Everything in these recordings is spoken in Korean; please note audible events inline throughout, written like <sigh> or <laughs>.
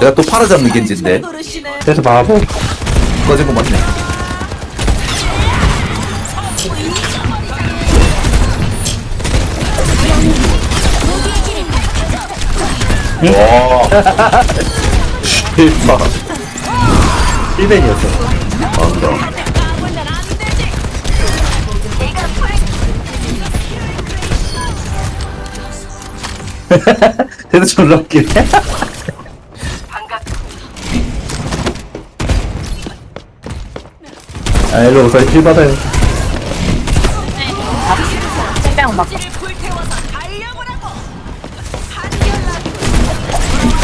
내가 또 팔아 잡는 겐지인데 그래서 바보. 꺼진 거 맞네 와 실마 1벤이었어. 안다 그래도 졸라 웃기네. 아, 일로 오세요. 힐 받아요. 생명 막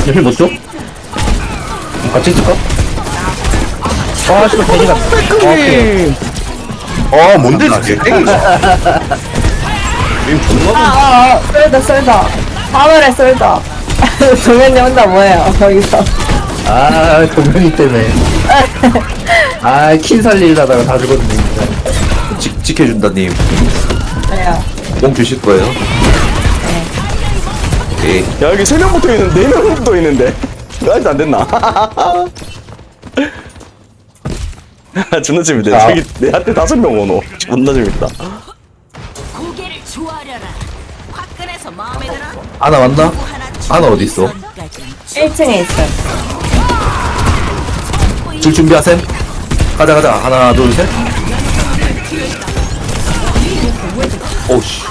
힐못 줘? 같이 있을까? 아, 씨발, 괜히 갔다. 오케이. 아 뭔데 땡이 님 존나 아, 아, 쏠다, 쏠다. 하늘에 쏠다. <laughs> 동현이 혼자 뭐예요, 거기서. 아, 동현이 때문에. 아, 킨 살리려다가 다 죽었네, 진짜. 지, 지켜준다님 그래요. 뽕 주실 거예요? 예야 여기 세명 붙어 있는데 네 명 붙어 있는데 아직도 안 됐나? <laughs> 존나 재밌다. 아. 저기 내한테 다섯 명 오노. 존나 재밌다. 고개를 조아려라. 화끈해서 마음에 들어. 아나 왔나? 아나 어디 있어? 1층에 있어 요. 줄 준비하셈 가자 가자 하나 둘셋 오씨.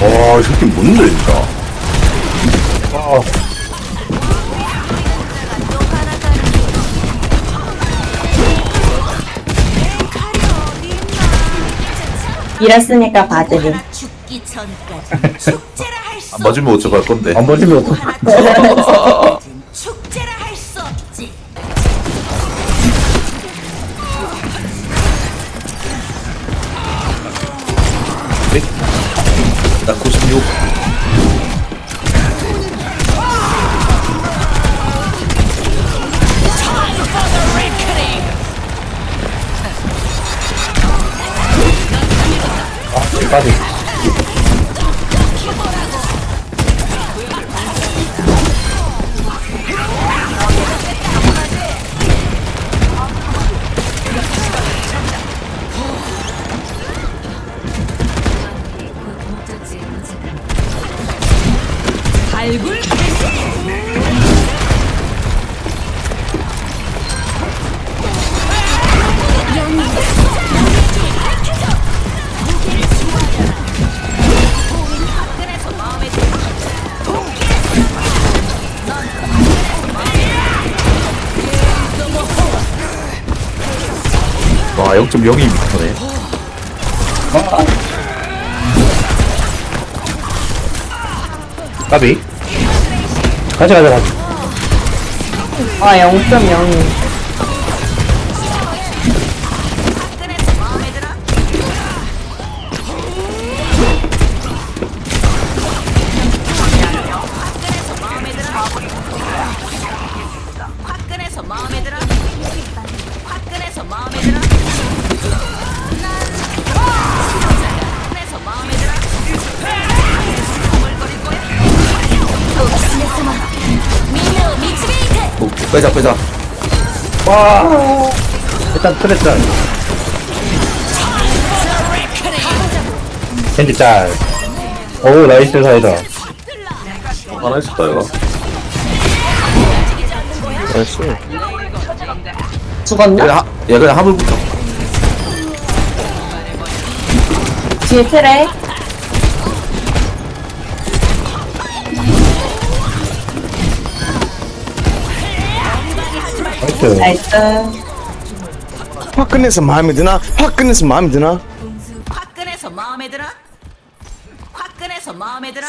와이 새끼 뭔데 진짜 이랬으니까 봐드림. <laughs> 죽기 전까지 수 안 맞으면 어떡할 건데 안 버리면 어떡 축제라 할 수 없지. 나 96. 까지. 와0.02 미터네 까비. 가자, 가자, 가자. 아, 0.02. 화끈 빼자 빼자 와. 일단 트레 짤. 캔디 짤. 오, 나이스 사이다. 하나 있었다 이거 나이스. 죽었나? 얘, 하, 얘 그냥 화물부터 뒤에 트레. 나이스. 나이스. 화끈해서 마음에 드나? 화끈해서 마음에 드나? 화끈해서 마음에 들어? 화끈해서 마음에 들어?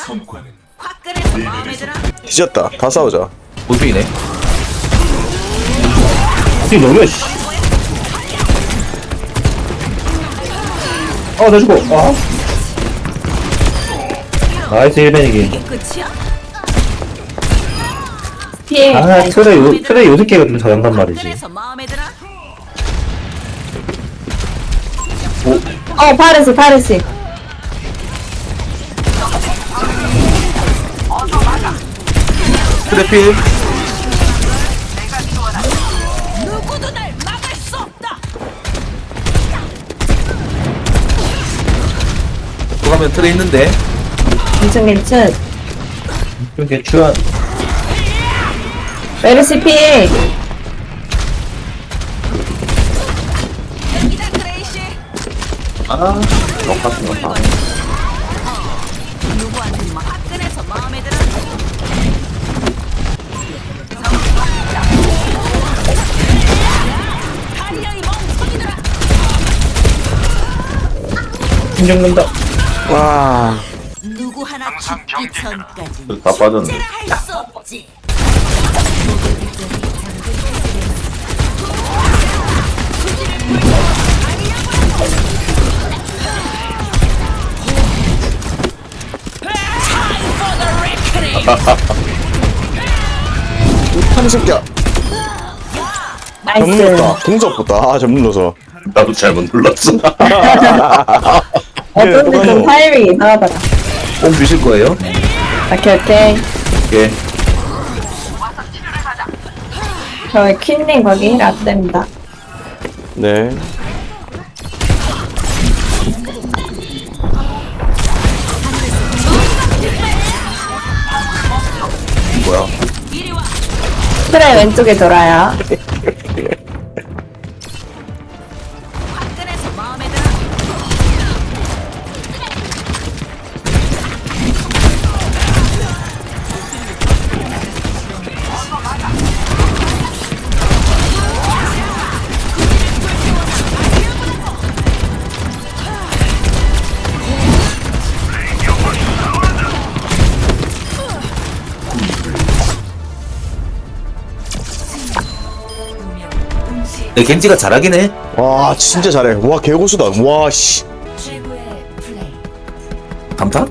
화끈해서 마음에 들어? 뒤졌다. 다 싸우자. 보수이네 어디 너무 씨. 어, 나 죽어. 아. 나이스 1벤이기. 이게 끝이야? 피해. 아. 트레 요, 트레 요새끼가 좀 잘한단 말이지. 마음에? 어, 파르시, 파르시. 트래필 누구도 날 막을 수 없다. 들어가면 트레 있는데 괜찮 괜찮 좀 개추한. 메르시피 여기다 그레이시. 아 들어. 다리야 이 멍청이들아. 힘 죽는다. 와 누구 하나 죽기 전까지 다 빠졌네 째라 할수 없지. 한 새끼야. 나이스. 접는다. 동작 보다. 아 접는다서. 나도 잘못 눌렀어. 어쩐지 좀 똑같네. 타이밍이 이상하더라 뽕 주실 거예요? 오케이 오케이. 예. 저희 퀸님 거기 힐안 됩니다. 네 트레 왼쪽에 돌아요 내 겐지가 잘하긴 해. 와 진짜 잘해. 와 개고수다. 와씨. 감탄?